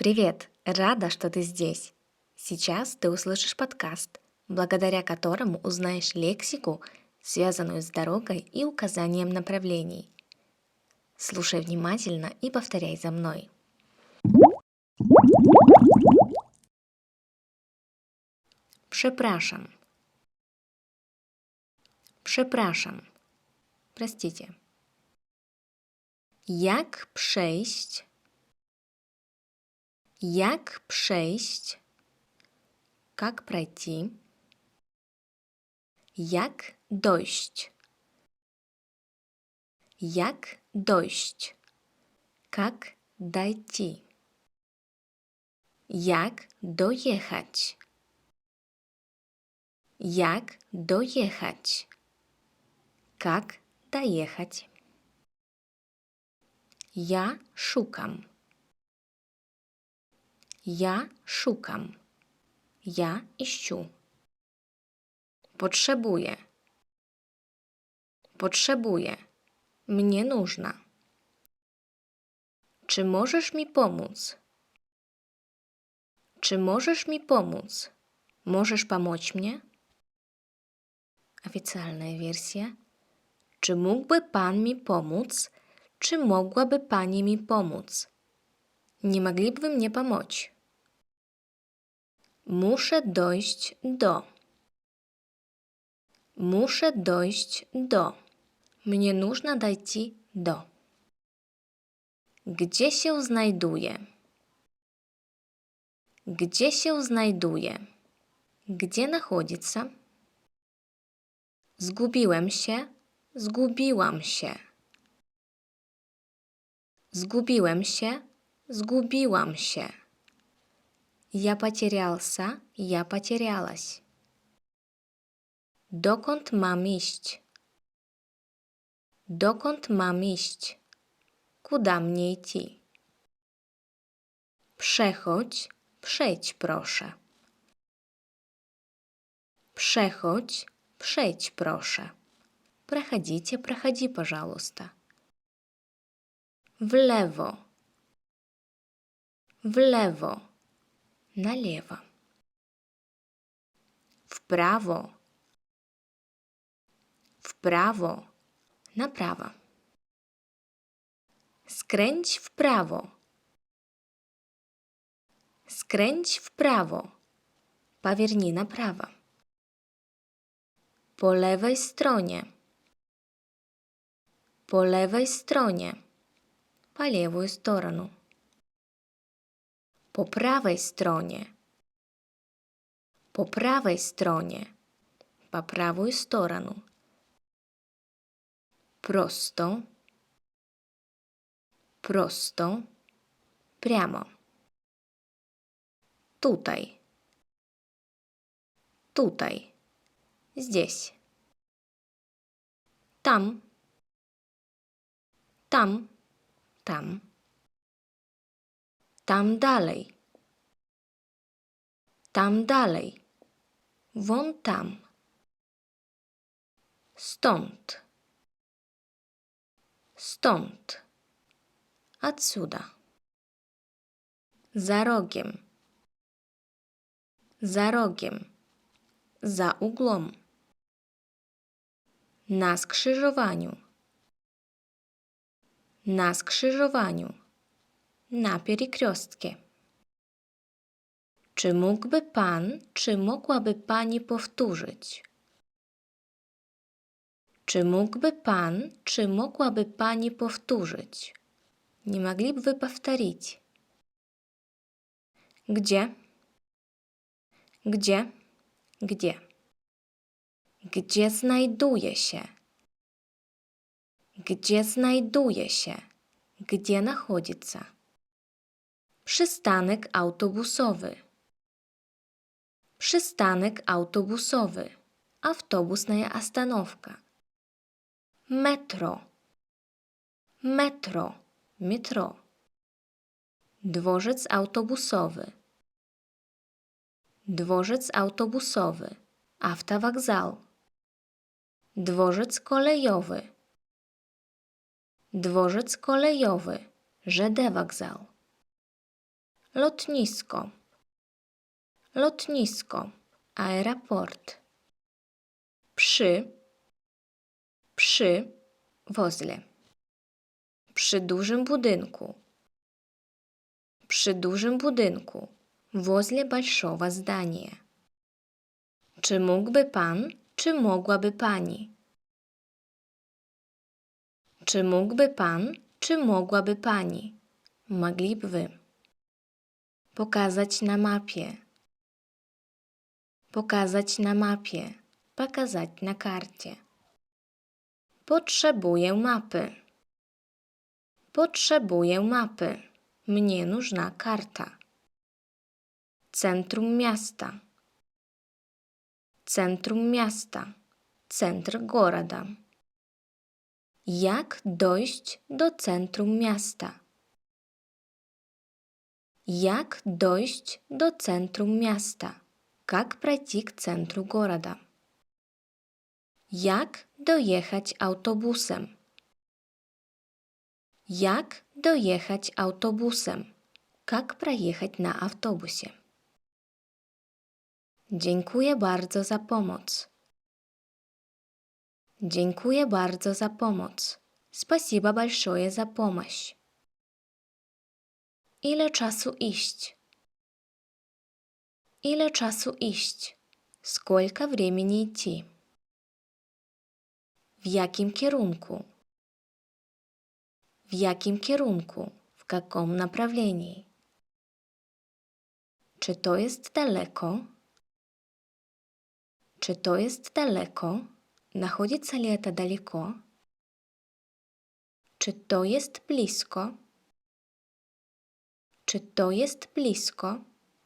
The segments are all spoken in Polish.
Привет! Рада, что ты здесь. Сейчас ты услышишь подкаст, благодаря которому узнаешь лексику, связанную с дорогой и указанием направлений. Слушай внимательно и повторяй за мной. Przepraszam. Przepraszam. Простите. Jak przejść? Як przejść? Как пройти? Як дождь? Як дождь? Как дойти? Як доехать? Як доехать? Как доехать? Я шукам. Ja szukam. Ja ищу. Potrzebuję. Potrzebuję. Mnie нужно. Czy możesz mi pomóc? Czy możesz mi pomóc? Możesz pomóc mnie? Oficjalna wersja. Czy mógłby pan mi pomóc? Czy mogłaby pani mi pomóc? Nie mogliby mnie pomóc. Muszę dojść do. Muszę dojść do. Mnie нужно дойти do. Gdzie się znajduje? Gdzie się znajduje? Gdzie находится? Zgubiłem się. Zgubiłam się. Zgubiłem się. Zgubiłam się. Я потерялся. Я потерялась. Dokąd mam iść? Dokąd mam iść? Куда мне идти? Przechodź, przejdź proszę. Przechodź, przejdź proszę. Проходите, проходи, пожалуйста. В lewo. w lewo, nalewa, w prawo, w prawo, na prawo. Skręć w prawo. Skręć w prawo. Pawiernina prawa. Po lewej stronie. Po lewej stronie. Po lewą stronę. По правой стороне. По правой стороне. По правую сторону. Просто. Просто. Прямо. Тутай. Тутай. Здесь. Там. Там. Там. Tam dalej. Tam dalej. Won tam. Stąd. Stąd. Отсюда. Za rogiem. Za rogiem. Za uglom. Na skrzyżowaniu. Na skrzyżowaniu. na pierikriostkie. Czy mógłby pan, czy mogłaby pani powtórzyć? Czy mógłby pan, czy mogłaby pani powtórzyć? Nie mogliby powtórzyć. Gdzie? Gdzie? Gdzie? Gdzie znajduje się? Gdzie znajduje się? Gdzie nachodzi się? Przystanek autobusowy. Przystanek autobusowy. Autobusная остановка. Metro. Metro. Metro. Dworzec autobusowy. Dworzec autobusowy. Автовокзал. Dworzec kolejowy. Dworzec kolejowy. ЖД вокзал. lotnisko, lotnisko, aeroport. Przy, przy, возле. Przy dużym budynku, przy dużym budynku, возле большого здания. Czy mógłby pan, czy mogłaby pani? Czy mógłby pan, czy mogłaby pani? Mogli by wy. Pokazać na mapie. Pokazać na mapie. Pokazać na karcie. Potrzebuję mapy. Potrzebuję mapy. Mnie нужна karta. Centrum miasta. Centrum miasta. Centr gорода. Jak dojść do centrum miasta? Jak dojść do centrum miasta? Как пройти к центру города? Jak dojechać autobusem? Jak dojechać autobusem? Как проехать на автобусе? Dziękuję bardzo za pomoc. Dziękuję bardzo za pomoc. Спасибо большое за помощь. Ile czasu iść? Ile czasu iść? Сколько времени идти? W jakim kierunku? W jakim kierunku? W каком направлении? Czy to jest daleko? Czy to jest daleko? Находится ли это далеко? Czy to jest blisko? Czy to jest blisko?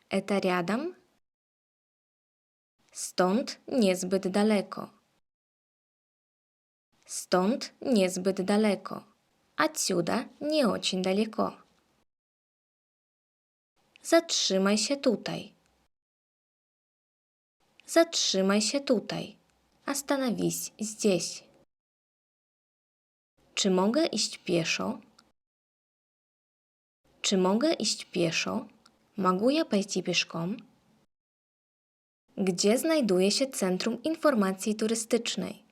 Это рядом? Stąd niezbyt daleko. Stąd niezbyt daleko. Отсюда не очень далеко. Zatrzymaj się tutaj. Zatrzymaj się tutaj. Остановись здесь. Czy mogę iść pieszo? Czy mogę iść pieszo? Mogę ja пойти пешком? Gdzie znajduje się Centrum Informacji Turystycznej?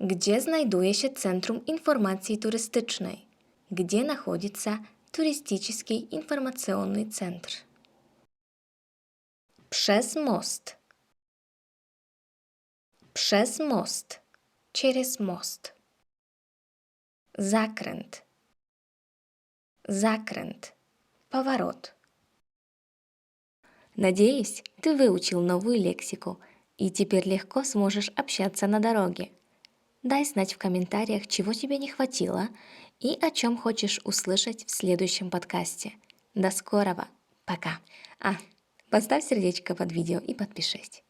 Gdzie znajduje się Centrum Informacji Turystycznej? Gdzie находится Туристический информационный центр? Przez most. Przez most. Через most. Zakręt. Zakręt. Поворот. Надеюсь, ты выучил новую лексику и теперь легко сможешь общаться на дороге. Дай знать в комментариях, чего тебе не хватило и о чем хочешь услышать в следующем подкасте. До скорого. Пока. А, поставь сердечко под видео и подпишись.